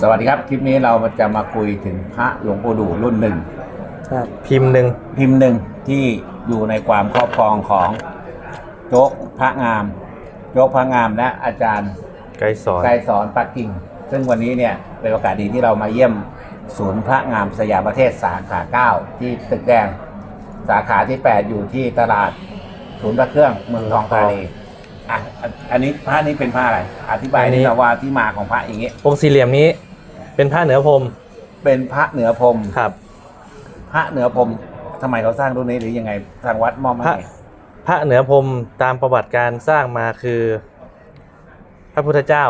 สวัสดีครับ คลิปนี้เราจะมาคุยถึงพระหลวงปู่ดูรุ่นหนึ่งครับพิมพ์หนึ่งพิมพ์หนึ่งที่อยู่ในความครอบครองของโจ๊กพระงาม โจ๊กพระงามและอาจารย์ไกด์สอนไกรสอนปักกิ่ง ซึ่งวันนี้เนี่ยเป็นโอกาสดีที่เรามาเยี่ยมศูนย์พระงามสยามประเทศสาขา9ที่ตึกแดง สาขาที่8อยู่ที่ตลาดศูนย์พระเครื่องเมืองทองธานีอะอันอันนี้พระนี้เป็นพระอะไร อธิบายนิดนึงว่าที่มาของพระอย่างนี้องค์สี่เหลี่ยมนี้ เป็นผ้าเหนือพรมเป็นพระเหนือพรมครับ พระเหนือพรมทำไมเขาสร้างรุ่นนี้หรือยังไงทางวัดมอบพระให้พระเหนือพรมตามประวัติการสร้างมาคือ พระพุทธเจ้า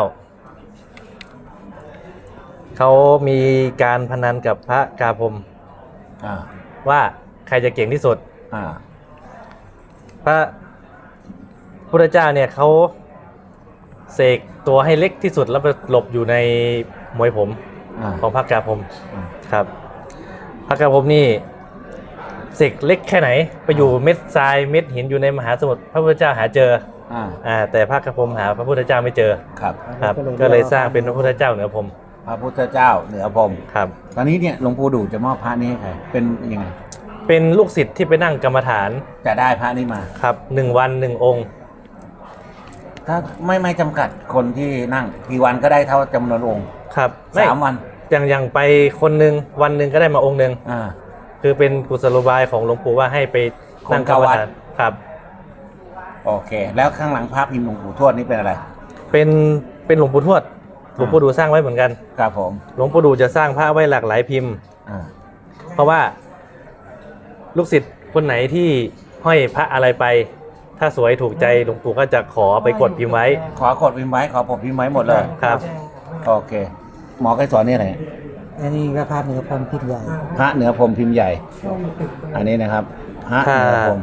เขามีการพนันกับพระกาพรมอ่าว่าใครจะเก่งที่สุด อ่าพระพุทธเจ้าเนี่ยเขาเสกตัวให้เล็กที่สุดแล้วไปหลบอยู่ในมวยผม อ่า ของพระกาพรมอืมครับพระกาพรมนี่เสกเล็กแค่ไหน ไปอยู่เม็ดทรายเม็ดหินอยู่ในมหาสมุทรพระพุทธเจ้าหาเจออ่าอ่าแต่พระกาพรมหาพระพุทธเจ้าไม่เจอครับ ครับ ก็เลยสร้างเป็นพระพุทธเจ้าเหนือพรมพระพุทธเจ้าเหนือพรมครับ ตอนนี้เนี่ยหลวงปู่ดูจะมอบพระนี้ให้ใครเป็นยังไงเป็นลูกศิษย์ที่ไปนั่งกรรมฐานจะได้พระนี้มา ครับหนึ่งวันหนึ่งองค์ ถ้าไม่ไม่จำกัดคนที่นั่งกี่วันก็ได้เท่าจำนวนองค์ครับไสามวันอย่างอย่างไปคนหนึ่งวันหนึ่งก็ได้มาองค์หนึ่งอ่า คือเป็นกุศโลบายของหลวงปู่ว่าให้ไปนั่งกรรมคนเข้าวัฐานดครับ โอเค แล้วข้างหลังพระพิมพ์หลวงปู่ทวดนี่เป็นอะไร เป็นเป็นหลวงปู่ทวดหลวงปู่ดูสร้างไว้เหมือนกัน ครับผมหลวงปู่ดูจะสร้างพระไว้หลากหลายพิมพ์ อ่าเพราะว่าลูกศิษย์คนไหนที่ห้อยพระอะไรไป ถ้าสวยถูกใจหลวงปู่ก็จะขอไปกดพิมพ์ไว้ ขอกดพิมพ์ไว้ขอผมพิมพ์ไว้หมดเลย ครับ โอเค หมอไกรสอนนี่อะไรอันนี้ก็พาดเหนือพรมพิษใหญ่พระเหนือพรมพิมพ์ใหญ่ อันนี้นะครับพระเหนือพรม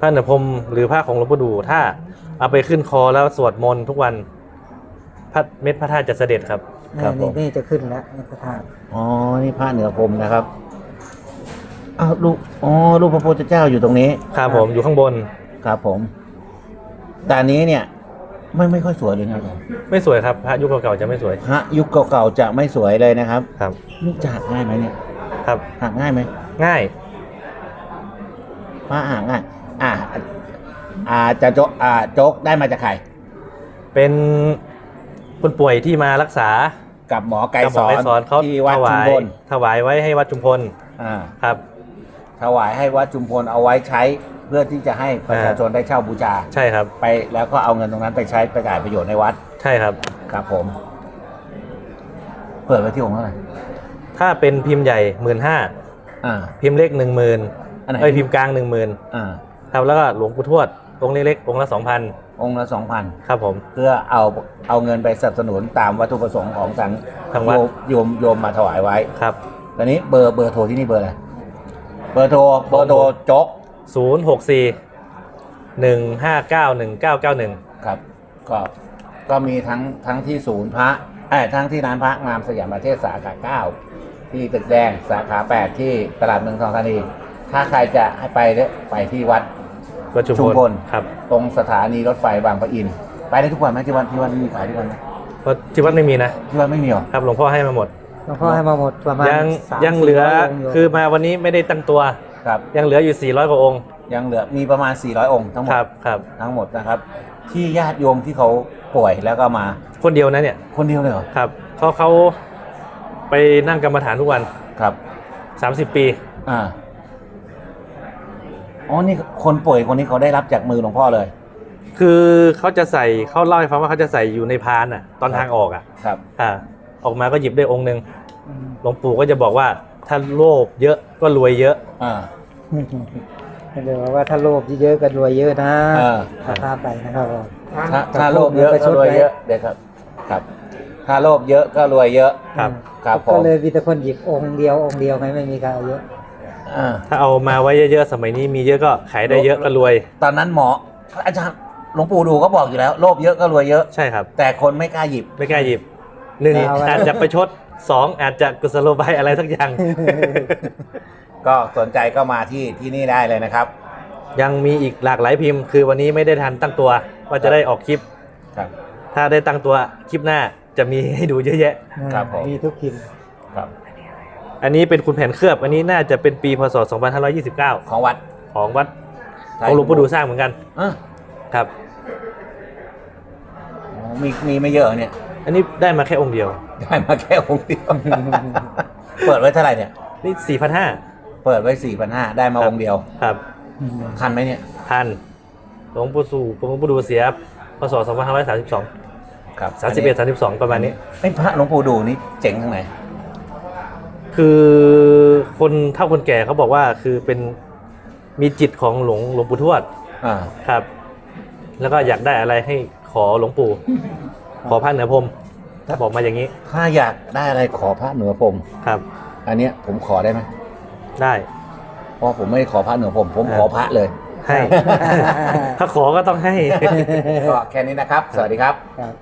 พระเหนือพรมหรือผ้าของหลวงปู่ดู ถ้าเอาไปขึ้นคอแล้วสวดมนต์ทุกวันพระเม็ดพระธาตุจะเสด็จครับ ครับผมนี่นี่จะขึ้นแล้วนี่พระธาตุอ๋อ นี่พระเหนือพรมนะครับอ้าวลูกอ๋อลูกพระพุทธเจ้าอยู่ตรงนี้ ครับผมอยู่ข้างบน ครับผม แต่อันนี้เนี่ยไม่ไม่ค่อยสวยเลยนะอาจารย์ไม่สวยครับพระยุคเก่าๆจะไม่สวยพระยุคเก่าๆจะไม่สวยเลยนะครับครับนี่จะหักง่ายไหมเนี่ยครับ หักง่ายไหมง่าย พระหักง่ายอ่าอ่าจะโจกอ่าโจ๊กได้มาจากใครเป็นคนป่วยที่มารักษากับหมอไกรกับหสมออนไกรสอนเขาที่วัดถชุวามยพลถวายไว้ให้วัดจุมพลอ่า ครับ ถวายให้วัดชุมพลเอาไว้ใช้เพื่อที่จะให้ประชาชนได้เช่าบูชาใช่ครับ ไปแล้วก็เอาเงินตรงนั้นไปใช้ไปจ่ายประโยชน์ในวัดใช่ครับ ครับผม เปิดไว้ที่องค์เท่าไหร่ถ้าเป็นพิมพ์ใหญ่หมื่นห้าอ่า พิมพ์เล็กหนึ่งหมื่นอันไหน เอ้ยพิมพ์กลางหนึ่งหมื่นอ่าครับแล้วก็หลวงปู่ทวดองค์เล็กๆองค์ละสองพันองค์ละสองพันครับผม เพื่อเอาเอาเงินไปสนับสนุนตามวัตถุประสงค์ของทางทางวัด โยมโยมโยมมาถวายไว้ครับ ตอนนี้เบอร์เบอร์โทรที่นี่เบอร์อะไร เบอร์โทรเบอร์โทรโจ๊กศูนย์หกสี่หนึ่งห้าเก้าหนึ่งเก้าเก้าหนึ่งครับก็ก็มีทั้งทั้งที่ศูนย์พระเอ้ยทั้งที่ร้านพระงามสยามประเทศสาขาเก้าที่ตึกแดงสาขาแปดที่ตลาดเมืองทองธานีถ้าใครจะให้ไปเนี่ยไปที่วัดวัดชุมชุมพพลลครับตรงสถานีรถไฟบางปะอิน ไปได้ทุกวันไหมที่วันที่วันมีขายทุกวันไหมเพราะที่วัดไม่มีนะที่วันไม่มีหรอครับหลวงพ่อให้มาหมด หลวงพ่อให้มาหมดประมาณยังสามยังเหลือสี่ร้ยงค์ยู่คือมาวันนี้ไม่ได้ตั้งตัว ครับ ยังเหลืออยู่ 400กว่าองค์ยังเหลือมีประมาณ 400 องค์ทั้งหมดครับครับ ทั้งหมดนะครับ ที่ญาติโยมที่เขาป่วยแล้วก็มาคนเดียวนะเนี่ยคนเดียวเลยเหรอครับเขาเขาไปนั่งกรรมฐานทุกวัน ครับ30 ปี อ่าอ๋อนี่คนป่วยคนนี้เขาได้รับจากมือหลวงพ่อเลยคือเขาจะใส่เขาเล่าให้ฟังว่าเขาจะใส่อยู่ในพานอะตอนทางออกอะครับ อ่า ออกมาก็หยิบได้องค์หนึ่งอืมหลวงปู่ก็จะบอกว่าถ้าโลภเยอะก็รวยเยอะอ่าเดี๋ยวว่าถ้าโลภเยอะๆก็รวยเยอะนะเออถ้าพาไปนะครับผมถ้าถ้าโลภเยอะก็รวยเยอะเด็กครับ ครับ ถ้าโลภเยอะก็รวยเยอะครับครับผก็มเลยมีแต่คนหยิบองค์เดียวองค์เดียวไงไม่มีใครเอาเยอะอ่าถ้าเอามาไว้เยอะๆสมัยนี้มีเยอะก็ขายได้เยอะก็รวย ตอนนั้นหมออาจารย์หลวงปู่ดูก็บอกอยู่แล้ว โลภเยอะก็รวยเยอะใช่ครับ แต่คนไม่กล้าหยิบไม่กล้าหยิบ หนึ่งเอาไว้ อาจจะประชดสองอาจจะกุศโลบายอะไรสักอย่าง ก็สนใจก็มาที่ที่นี่ได้เลยนะครับ ยังมีอีกหลากหลายพิมพ์ คือวันนี้ไม่ได้ทันตั้งตัว ว่าจะได้ออกคลิป ครับ ถ้าได้ตั้งตัวคลิปหน้าจะมีให้ดูเยอะแยะ ครับผม มีทุกพิมพ์ครับ อันนี้เป็นคุณแผนเคลือบ อันนี้น่าจะเป็นปีพศ 2529 ของวัดของวัดของหลวงปู่ดูสร้างเหมือนกัน เออครับอ๋อมีมีไม่เยอะเนี่ย อันนี้ได้มาแค่องค์เดียว ได้มาแค่องค์เดียว เปิดไว้เท่าไหร่เนี่ย นี่4,500เปิดไว้สี่พันห้าได้มาองค์เดียว ครับทันไหมเนี่ย ทันหลวงปู่สู่หลวงปู่ดูเสียพศ2532ครับ31 32ประมาณนี้ไอ้พระหลวงปู่ดูนี่เจ๋งทางไหน คือคนเท่าคนแก่เขาบอกว่าคือเป็นมีจิตของหลวงหลวงปู่ทวด อ่า ครับ แล้วก็อยากได้อะไรให้ขอหลวงปู่ ขอพระเหนือพรมถ้าบอกมาอย่างนี้ ถ้าอยากได้อะไรขอพระเหนือผมครับ อันเนี้ยผมขอได้ไหมได้ เพราะผมไม่ได้ขอพระเหนือผมผมอ่าขอพระเลย ให้ ถ้าขอก็ต้องให้ ก็แค่นี้นะครับ สวัสดีครับ ครับ